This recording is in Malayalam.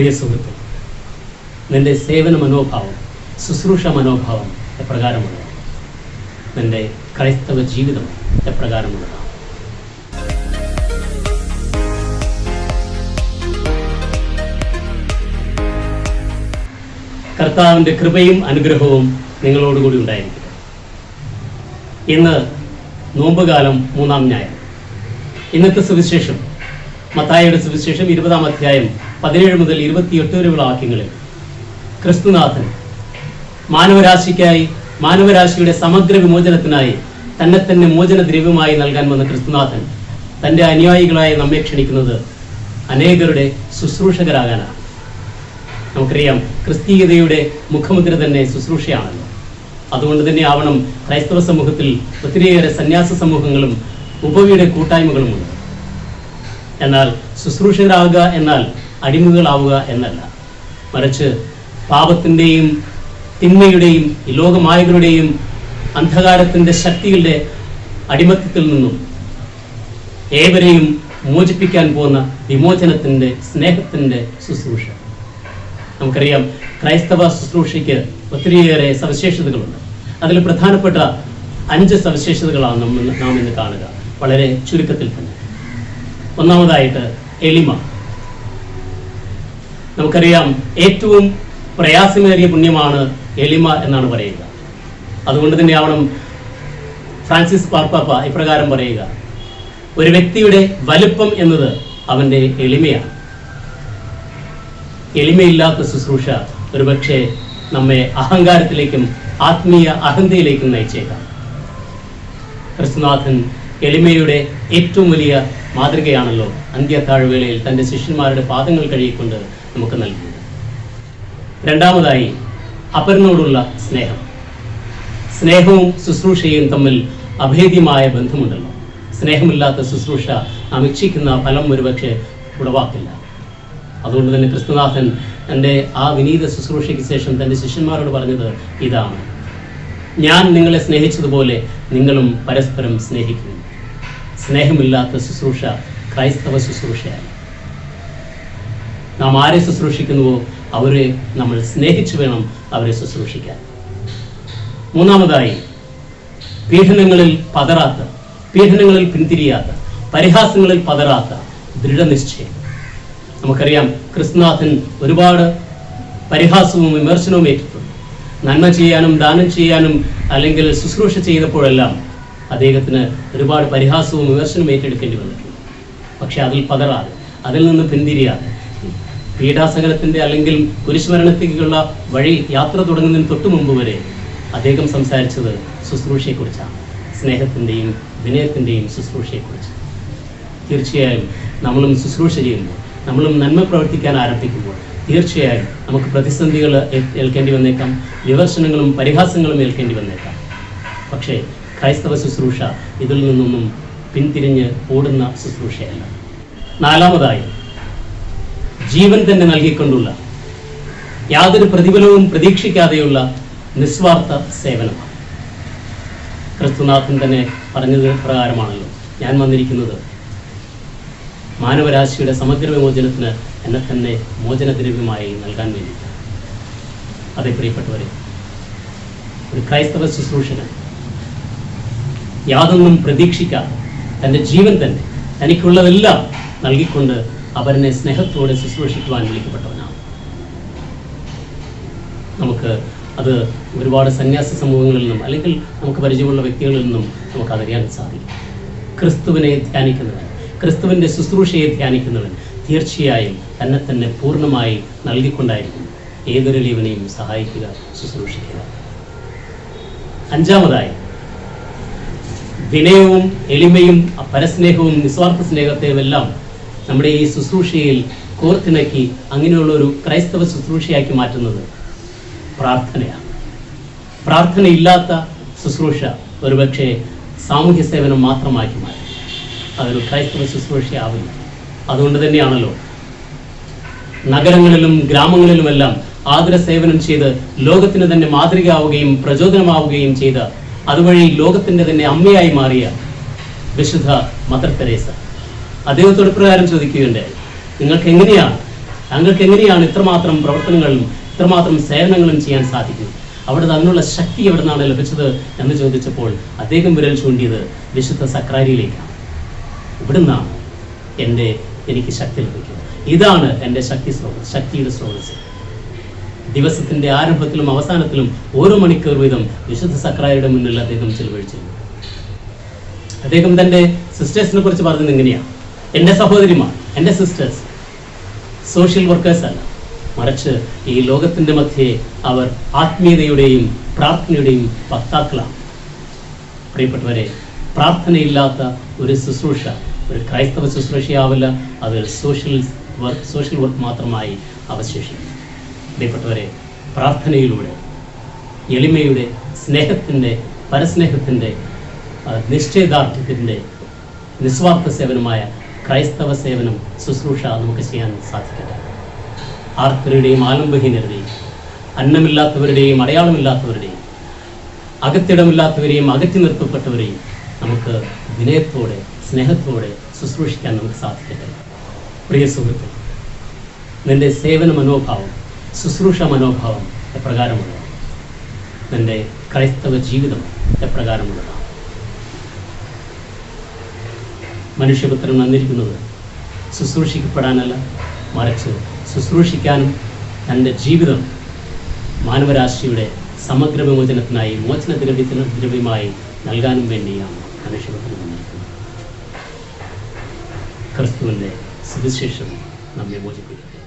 പ്രിയ സുഹൃത്ത് നിന്റെ സേവന മനോഭാവം ശുശ്രൂഷ മനോഭാവം എപ്രകാരമുള്ളതാണ്. നിന്റെ ക്രൈസ്തവ ജീവിതം എപ്രകാരമുള്ളതാണ്. കർത്താവിന്റെ കൃപയും അനുഗ്രഹവും നിങ്ങളോടുകൂടി ഉണ്ടായിരിക്കട്ടെ. ഇന്ന് നോമ്പുകാലം മൂന്നാം ഞായർ ഇന്നത്തെ സുവിശേഷം മത്തായിയുടെ സുവിശേഷം ഇരുപതാം അധ്യായം പതിനേഴ് മുതൽ ഇരുപത്തിയെട്ട് വരെയുള്ള വാക്യങ്ങളിൽ ക്രിസ്തുനാഥൻ മാനവരാശിക്കായി മാനവരാശിയുടെ സമഗ്ര വിമോചനത്തിനായി തന്നെ തന്നെ മോചന ദ്രവ്യമായി നൽകാൻ വന്ന ക്രിസ്തുനാഥൻ തന്റെ അനുയായികളായി നമ്മെ ക്ഷണിക്കുന്നത് അനേകരുടെ ശുശ്രൂഷകരാകാനാണ്. നമുക്കറിയാം ക്രിസ്തീയതയുടെ മുഖമുദ്ര തന്നെ ശുശ്രൂഷയാണല്ലോ. അതുകൊണ്ട് തന്നെ ആവണം ക്രൈസ്തവ സമൂഹത്തിൽ ഒത്തിരിയേറെ സന്യാസ സമൂഹങ്ങളും ഉപവിയുടെ കൂട്ടായ്മകളുമുണ്ട്. എന്നാൽ ശുശ്രൂഷകരാകുക എന്നാൽ അടിമകളാവുക എന്നല്ല. മറിച്ച് പാപത്തിന്റെയും തിന്മയുടെയും ഈ ലോകമായകളുടെയും അന്ധകാരത്തിന്റെ ശക്തികളുടെ അടിമത്തത്തിൽ നിന്നും ഏവരെയും മോചിപ്പിക്കാൻ പോകുന്ന വിമോചനത്തിന്റെ സ്നേഹത്തിന്റെ ശുശ്രൂഷ. നമുക്കറിയാം ക്രൈസ്തവ ശുശ്രൂഷയ്ക്ക് ഒത്തിരിയേറെ സവിശേഷതകളുണ്ട്. അതിൽ പ്രധാനപ്പെട്ട അഞ്ച് സവിശേഷതകളാണ് നമ്മൾ നാം ഇന്ന് കാണുക. വളരെ ചുരുക്കത്തിൽ തന്നെ. ഒന്നാമതായിട്ട് എളിമ. നമുക്കറിയാം ഏറ്റവും പ്രയാസമേറിയ പുണ്യമാണ് എളിമ എന്നാണ് പറയുക. അതുകൊണ്ട് ആവണം ഫ്രാൻസിസ് പാർപ്പാപ്പ ഇപ്രകാരം പറയുക. ഒരു വ്യക്തിയുടെ വലുപ്പം എന്നത് അവന്റെ എളിമയാണ്. എളിമയില്ലാത്ത ശുശ്രൂഷ ഒരുപക്ഷെ നമ്മെ അഹങ്കാരത്തിലേക്കും ആത്മീയ അഹന്തയിലേക്കും നയിച്ചേക്കാം. ക്രിസ്തുനാഥൻ എളിമയുടെ ഏറ്റവും വലിയ മാതൃകയാണല്ലോ അന്ത്യത്താഴ്വേളയിൽ തന്റെ ശിഷ്യന്മാരുടെ പാദങ്ങൾ കഴുകിക്കൊണ്ട് നമുക്ക് നൽകിയത് രണ്ടാമതായി അപരനോടുള്ള സ്നേഹം. സ്നേഹവും ശുശ്രൂഷയും തമ്മിൽ അഭേദ്യമായ ബന്ധമുണ്ടല്ലോ. സ്നേഹമില്ലാത്ത ശുശ്രൂഷ നാം ഇച്ഛിക്കുന്ന ഫലം ഒരുപക്ഷെ ഉളവാക്കില്ല അതുകൊണ്ട് തന്നെ ക്രിസ്തുനാഥൻ തന്റെ ആ വിനീത ശുശ്രൂഷയ്ക്ക് ശേഷം തന്റെ ശിഷ്യന്മാരോട് പറഞ്ഞത് ഇതാണ്. ഞാൻ നിങ്ങളെ സ്നേഹിച്ചതുപോലെ നിങ്ങളും പരസ്പരം സ്നേഹിക്കുന്നു. സ്നേഹമില്ലാത്ത ശുശ്രൂഷ ക്രൈസ്തവ ശുശ്രൂഷയാണ് നാം ആരെ ശുശ്രൂഷിക്കുന്നുവോ അവരെ നമ്മൾ സ്നേഹിച്ചു വേണം അവരെ ശുശ്രൂഷിക്കാൻ. മൂന്നാമതായി പീഡനങ്ങളിൽ പതറാത്ത പീഡനങ്ങളിൽ പിന്തിരിയാത്ത പരിഹാസങ്ങളിൽ പതറാത്ത ദൃഢനിശ്ചയം. നമുക്കറിയാം ക്രിസ്തുനാഥൻ ഒരുപാട് പരിഹാസവും വിമർശനവും ഏറ്റിട്ടുണ്ട് നന്മ ചെയ്യാനും ദാനം ചെയ്യാനും അല്ലെങ്കിൽ ശുശ്രൂഷ ചെയ്തപ്പോഴെല്ലാം അദ്ദേഹത്തിന് ഒരുപാട് പരിഹാസവും വിമർശനവും ഏറ്റെടുക്കേണ്ടി വന്നിട്ടുണ്ട്. പക്ഷെ അതിൽ പതറാതെ അതിൽ നിന്ന് പിന്തിരിയാതെ പീഡാസകലത്തിന്റെ അല്ലെങ്കിൽ കുരിശുമരണത്തേക്കുള്ള വഴി യാത്ര തുടങ്ങുന്നതിന് തൊട്ടു മുമ്പ് വരെ അദ്ദേഹം സംസാരിച്ചത് ശുശ്രൂഷയെക്കുറിച്ചാണ്. സ്നേഹത്തിന്റെയും വിനയത്തിന്റെയും ശുശ്രൂഷയെക്കുറിച്ച്. തീർച്ചയായും നമ്മളും ശുശ്രൂഷ ചെയ്യുമ്പോൾ നമ്മളും നന്മ പ്രവർത്തിക്കാൻ ആരംഭിക്കുമ്പോൾ തീർച്ചയായും നമുക്ക് പ്രതിസന്ധികൾ ഏൽ- ഏൽക്കേണ്ടി വന്നേക്കാം. വിമർശനങ്ങളും പരിഹാസങ്ങളും ഏൽക്കേണ്ടി വന്നേക്കാം. പക്ഷേ ക്രൈസ്തവ ശുശ്രൂഷ ഇതിൽ നിന്നൊന്നും പിന്തിരിഞ്ഞ് ഓടുന്ന ശുശ്രൂഷയല്ല. നാലാമതായി ജീവൻ തന്നെ നൽകിക്കൊണ്ടുള്ള യാതൊരു പ്രതിഫലവും പ്രതീക്ഷിക്കാതെയുള്ള നിസ്വാർത്ഥ സേവനമാണ്. ക്രിസ്തുനാഥൻ തന്നെ പറഞ്ഞത് പ്രകാരമാണല്ലോ. ഞാൻ വന്നിരിക്കുന്നത് മാനവരാശിയുടെ സമഗ്ര വിമോചനത്തിന് എന്നെ തന്നെ മോചനദ്രവ്യമായി നൽകാൻ വേണ്ടിയിട്ടാണ്. അതേ പ്രിയപ്പെട്ടവരെ ഒരു ക്രൈസ്തവ ശുശ്രൂഷകൻ യാതൊന്നും പ്രതീക്ഷിക്കാതെ തന്റെ ജീവൻ തന്നെ തനിക്കുള്ളതെല്ലാം നൽകിക്കൊണ്ട് അവരനെ സ്നേഹത്തോടെ ശുശ്രൂഷിക്കുവാൻ വിളിക്കപ്പെട്ടവനാണ്. നമുക്ക് അത് ഒരുപാട് സന്യാസ സമൂഹങ്ങളിൽ നിന്നും അല്ലെങ്കിൽ നമുക്ക് പരിചയമുള്ള വ്യക്തികളിൽ നിന്നും നമുക്ക് അതറിയാൻ സാധിക്കും. ക്രിസ്തുവിനെ ധ്യാനിക്കുന്നവൻ ക്രിസ്തുവിന്റെ ശുശ്രൂഷയെ ധ്യാനിക്കുന്നവൻ തീർച്ചയായും തന്നെ തന്നെ പൂർണമായി നൽകിക്കൊണ്ടായിരിക്കും ഏതൊരു ലീവനെയും സഹായിക്കുക ശുശ്രൂഷിക്കുക. അഞ്ചാമതായി വിനയവും എളിമയും പരസ്നേഹവും നിസ്വാർത്ഥ സ്നേഹത്തെയും എല്ലാം നമ്മുടെ ഈ ശുശ്രൂഷയിൽ കോർത്തിണക്കി അങ്ങനെയുള്ള ഒരു ക്രൈസ്തവ ശുശ്രൂഷയാക്കി മാറ്റുന്നത് പ്രാർത്ഥനയാണ്. പ്രാർത്ഥനയില്ലാത്ത ശുശ്രൂഷ ഒരുപക്ഷെ സാമൂഹ്യ സേവനം മാത്രമാക്കി മാറ്റും. അതൊരു ക്രൈസ്തവ ശുശ്രൂഷയാവില്ല. അതുകൊണ്ട് തന്നെയാണല്ലോ നഗരങ്ങളിലും ഗ്രാമങ്ങളിലുമെല്ലാം ആതുര സേവനം ചെയ്ത് ലോകത്തിന് തന്നെ മാതൃകയാവുകയും പ്രചോദനമാവുകയും ചെയ്ത അതുവഴി ലോകത്തിന്റെ തന്നെ അമ്മയായി മാറിയ വിശുദ്ധ മദർ തെരേസ. അദ്ദേഹത്തോട് പ്രകാരം ചോദിക്കുകയുണ്ടായി. നിങ്ങൾക്ക് എങ്ങനെയാണ് താങ്കൾക്ക് എങ്ങനെയാണ് ഇത്രമാത്രം പ്രവർത്തനങ്ങളും ഇത്രമാത്രം സേവനങ്ങളും ചെയ്യാൻ സാധിക്കുന്നത്? അവിടെ അതിനുള്ള ശക്തി എവിടെ നിന്നാണ് ലഭിച്ചത്? എന്ന് ചോദിച്ചപ്പോൾ അദ്ദേഹം വിരൽ ചൂണ്ടിയത് വിശുദ്ധ സക്രാരിയിലേക്കാണ്. ഇവിടുന്നാണ് എന്റെ എനിക്ക് ശക്തി ലഭിക്കുന്നത്. ഇതാണ് എന്റെ ശക്തി സ്രോതസ് ശക്തിയുടെ സ്രോതസ് ദിവസത്തിന്റെ ആരംഭത്തിലും അവസാനത്തിലും ഓരോ മണിക്കൂർ വീതം വിശുദ്ധ സക്രാരിയുടെ മുന്നിൽ അദ്ദേഹം ചെലവഴിച്ചിരുന്നു. അദ്ദേഹം തന്റെ സിസ്റ്റേഴ്സിനെ കുറിച്ച് പറഞ്ഞത് ഇങ്ങനെയാണ് എന്റെ സഹോദരിമാർ എന്റെ സിസ്റ്റേഴ്സ് സോഷ്യൽ വർക്കേഴ്സ് അല്ല. മറിച്ച് ഈ ലോകത്തിന്റെ മധ്യേ അവർ ആത്മീയതയുടെയും പ്രാർത്ഥനയുടെയും വക്താക്കളാണ്. പ്രിയപ്പെട്ടവരെ പ്രാർത്ഥനയില്ലാത്ത ഒരു ശുശ്രൂഷ ഒരു ക്രൈസ്തവ ശുശ്രൂഷയാവില്ല അത് സോഷ്യൽ വർക്ക് സോഷ്യൽ വർക്ക് മാത്രമായി അവശേഷിക്കും. പ്രിയപ്പെട്ടവരെ പ്രാർത്ഥനയിലൂടെ എളിമയുടെ സ്നേഹത്തിന്റെ പരസ്നേഹത്തിന്റെ നിശ്ചയദാർഢ്യത്തിന്റെ നിസ്വാർത്ഥ സേവനമായ ക്രൈസ്തവ സേവനം ശുശ്രൂഷ നമുക്ക് ചെയ്യാൻ സാധിക്കട്ടെ. ആർത്തരുടെയും ആലംബഹീനരുടെയും അന്നമില്ലാത്തവരുടെയും അടയാളമില്ലാത്തവരുടെയും അകത്തിടമില്ലാത്തവരെയും അകറ്റി നിർത്തപ്പെട്ടവരെയും നമുക്ക് വിനയത്തോടെ സ്നേഹത്തോടെ ശുശ്രൂഷിക്കാൻ നമുക്ക് സാധിക്കട്ടെ. പ്രിയ സുഹൃത്ത് നിന്റെ സേവന മനോഭാവം ശുശ്രൂഷ മനോഭാവം എപ്രകാരമുള്ളതാണ്. നിന്റെ ക്രൈസ്തവ ജീവിതം എപ്രകാരമുള്ളതാണ്. മനുഷ്യപുത്രൻ വന്നിരിക്കുന്നത് ശുശ്രൂഷിക്കപ്പെടാനല്ല മറിച്ച് ശുശ്രൂഷിക്കാനും തന്റെ ജീവിതം മാനവരാശിയുടെ സമഗ്ര വിമോചനത്തിനായി മോചന ദ്രവ്യത്തിന് ദ്രവ്യമായി നൽകാനും വേണ്ടിയാണ് മനുഷ്യപുത്രൻ വന്നിരിക്കുന്നത്. ക്രിസ്തുവിന്റെ സുവിശേഷം നമ്മെ മോചിപ്പിക്കട്ടെ.